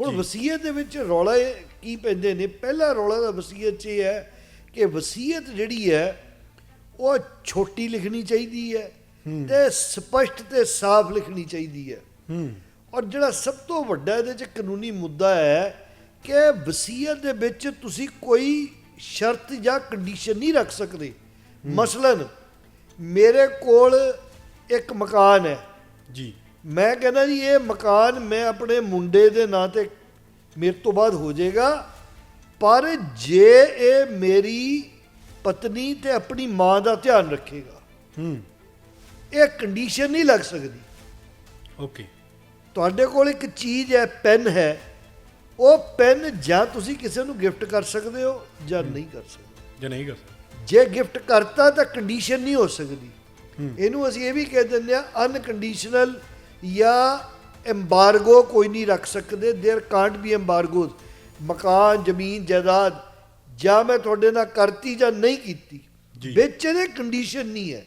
ਹੁਣ ਵਸੀਅਤ ਦੇ ਵਿੱਚ ਰੌਲਾ ਕੀ ਪੈਂਦੇ ਨੇ? ਪਹਿਲਾ ਰੌਲਾ ਦਾ ਵਸੀਅਤ 'ਚ ਇਹ ਹੈ ਕਿ ਵਸੀਅਤ ਜਿਹੜੀ ਹੈ ਉਹ ਛੋਟੀ ਲਿਖਣੀ ਚਾਹੀਦੀ ਹੈ ਤੇ ਸਪਸ਼ਟ ਤੇ ਸਾਫ਼ ਲਿਖਣੀ ਚਾਹੀਦੀ ਹੈ। ਹੂੰ। ਔਰ ਜਿਹੜਾ ਸਭ ਤੋਂ ਵੱਡਾ ਇਹਦੇ 'ਚ ਕਾਨੂੰਨੀ ਮੁੱਦਾ ਹੈ ਕਿ ਵਸੀਅਤ ਦੇ ਵਿੱਚ ਤੁਸੀਂ ਕੋਈ ਸ਼ਰਤ ਜਾਂ ਕੰਡੀਸ਼ਨ ਨਹੀਂ ਰੱਖ ਸਕਦੇ। ਮਸਲਨ ਮੇਰੇ ਕੋਲ ਇੱਕ ਮਕਾਨ ਹੈ। ਜੀ। ਮੈਂ ਕਹਿੰਦਾ ਜੀ ਇਹ ਮਕਾਨ ਮੈਂ ਆਪਣੇ ਮੁੰਡੇ ਦੇ ਨਾਂ ਤੇ ਮੇਰੇ ਤੋਂ ਬਾਅਦ ਹੋ ਜਾਏਗਾ ਪਰ ਜੇ ਇਹ ਮੇਰੀ ਪਤਨੀ ਤੇ ਆਪਣੀ ਮਾਂ ਦਾ ਧਿਆਨ ਰੱਖੇਗਾ ਹੂੰ। ਇਹ ਕੰਡੀਸ਼ਨ ਨਹੀਂ ਲੱਗ ਸਕਦੀ। ਓਕੇ। ਤੁਹਾਡੇ ਕੋਲ ਇੱਕ ਚੀਜ਼ ਹੈ ਪੈਨ ਹੈ। ਉਹ ਪੈਨ ਜਾਂ ਤੁਸੀਂ ਕਿਸੇ ਨੂੰ ਗਿਫਟ ਕਰ ਸਕਦੇ ਹੋ ਜਾਂ ਨਹੀਂ ਕਰ ਸਕਦੇ। ਜਾਂ ਨਹੀਂ ਕਰ ਸਕਦਾ। ਜੇ ਗਿਫਟ ਕਰਤਾ ਤਾਂ ਕੰਡੀਸ਼ਨ ਨਹੀਂ ਹੋ ਸਕਦੀ। ਇਹਨੂੰ ਅਸੀਂ ਇਹ ਵੀ ਕਹਿ ਦਿੰਦੇ ਆ ਅਨਕੰਡੀਸ਼ਨਲ ਜਾਂ ਐਮਬਾਰਗੋ ਕੋਈ ਨਹੀਂ ਰੱਖ ਸਕਦੇ देयर ਕਾਂਟ ਬੀ ਐਮਬਾਰਗੋਸ ਮਕਾਨ ਜ਼ਮੀਨ ਜਾਇਦਾਦ ਜਾਂ ਮੈਂ ਤੁਹਾਡੇ ਨਾਲ ਕਰਤੀ ਜਾਂ ਨਹੀਂ ਕੀਤੀ ਜੀ। ਵਿੱਚ ਇਹਦੇ ਕੰਡੀਸ਼ਨ ਨਹੀਂ ਹੈ